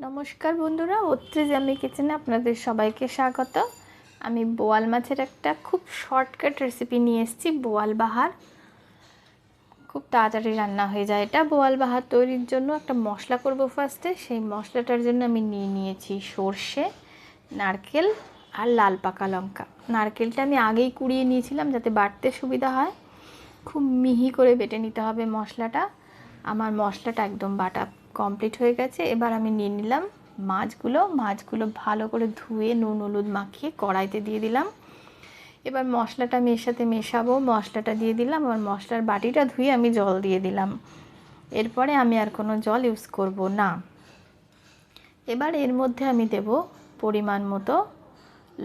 নমস্কার বন্ধুরা ওত্রিজ আমি কিচেনে আপনাদের সবাইকে স্বাগত। আমি বোয়াল মাছের একটা খুব শর্টকাট রেসিপি নিয়ে এসেছি, বোয়াল বাহার। খুব তাড়াতাড়ি রান্না হয়ে যায় এটা। বোয়াল বাহার তৈরির জন্য একটা মশলা করব ফার্স্টে সেই মশলাটার জন্য আমি নিয়ে নিয়েছি সর্ষে, নারকেল আর লাল পাকা লঙ্কা। নারকেলটা আমি আগেই কুড়িয়ে নিয়েছিলাম যাতে বাটতে সুবিধা হয়। খুব মিহি করে বেটে নিতে হবে মশলাটা। আমার মশলাটা একদম বাটা। কমপ্লিট হয়ে গেছে। এবার আমি নিয়ে নিলাম মাছগুলো। মাছগুলো ভালো করে ধুয়ে নুন, হলুদ মাখিয়ে কড়াইতে দিয়ে দিলাম। এবার মশলাটা আমি এর সাথে মেশাবো। মশলাটা দিয়ে দিলাম। আর মশলার বাটিটা ধুয়ে আমি জল দিয়ে দিলাম। এরপরে আমি আর কোনো জল ইউজ করব না। এবার এর মধ্যে আমি দেব পরিমাণ মতো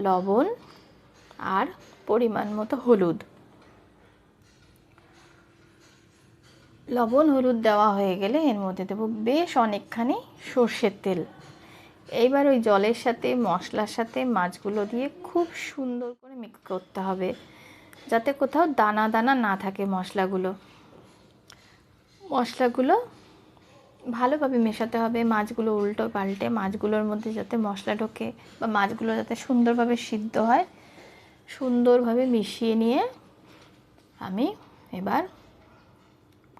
লবণ আর পরিমাণ মতো হলুদ। লবণ, হলুদ দেওয়া হয়ে গেলে এর মধ্যে দেবো বেশ অনেকখানি সর্ষের তেল। এইবার ওই জলের সাথে, মশলার সাথে মাছগুলো দিয়ে খুব সুন্দর করে মিক্স করতে হবে। যাতে কোথাও দানা দানা না থাকে মশলাগুলো। মশলাগুলো ভালোভাবে মেশাতে হবে, মাছগুলো উল্টো পাল্টে, মাছগুলোর মধ্যে যাতে মশলা ঢোকে বা মাছগুলো যাতে সুন্দরভাবে সিদ্ধ হয়, সুন্দরভাবে মিশিয়ে নিয়ে আমি এবার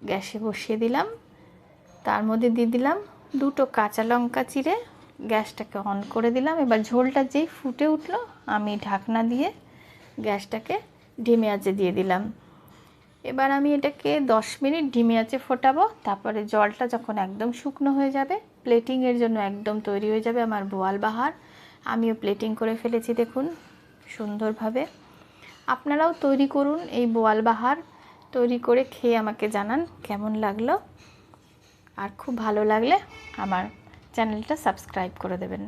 গ্যাসে বসিয়ে দিলাম। তার মধ্যে দিয়ে দিলাম দুটো কাঁচা লঙ্কা চিড়ে। গ্যাসটাকে অন করে দিলাম। এবার ঝোলটা যেই ফুটে উঠল, আমি ঢাকনা দিয়ে গ্যাসটাকে ডিমে আঁচে দিয়ে দিলাম। এবার আমি এটাকে দশ মিনিট ডিমে আঁচে ফোটাবো। তারপরে জলটা যখন একদম শুকনো হয়ে যাবে প্লেটিংয়ের জন্য একদম তৈরি হয়ে যাবে আমার বোয়াল বাহার। আমিও প্লেটিং করে ফেলেছি দেখুন, সুন্দরভাবে। আপনারাও তৈরি করুন এই বোয়াল বাহার। তৈরি করে খেয়ে আমাকে জানান কেমন লাগল। আর খুব ভালো লাগলে আমার চ্যানেলটা সাবস্ক্রাইব করে দেবেন।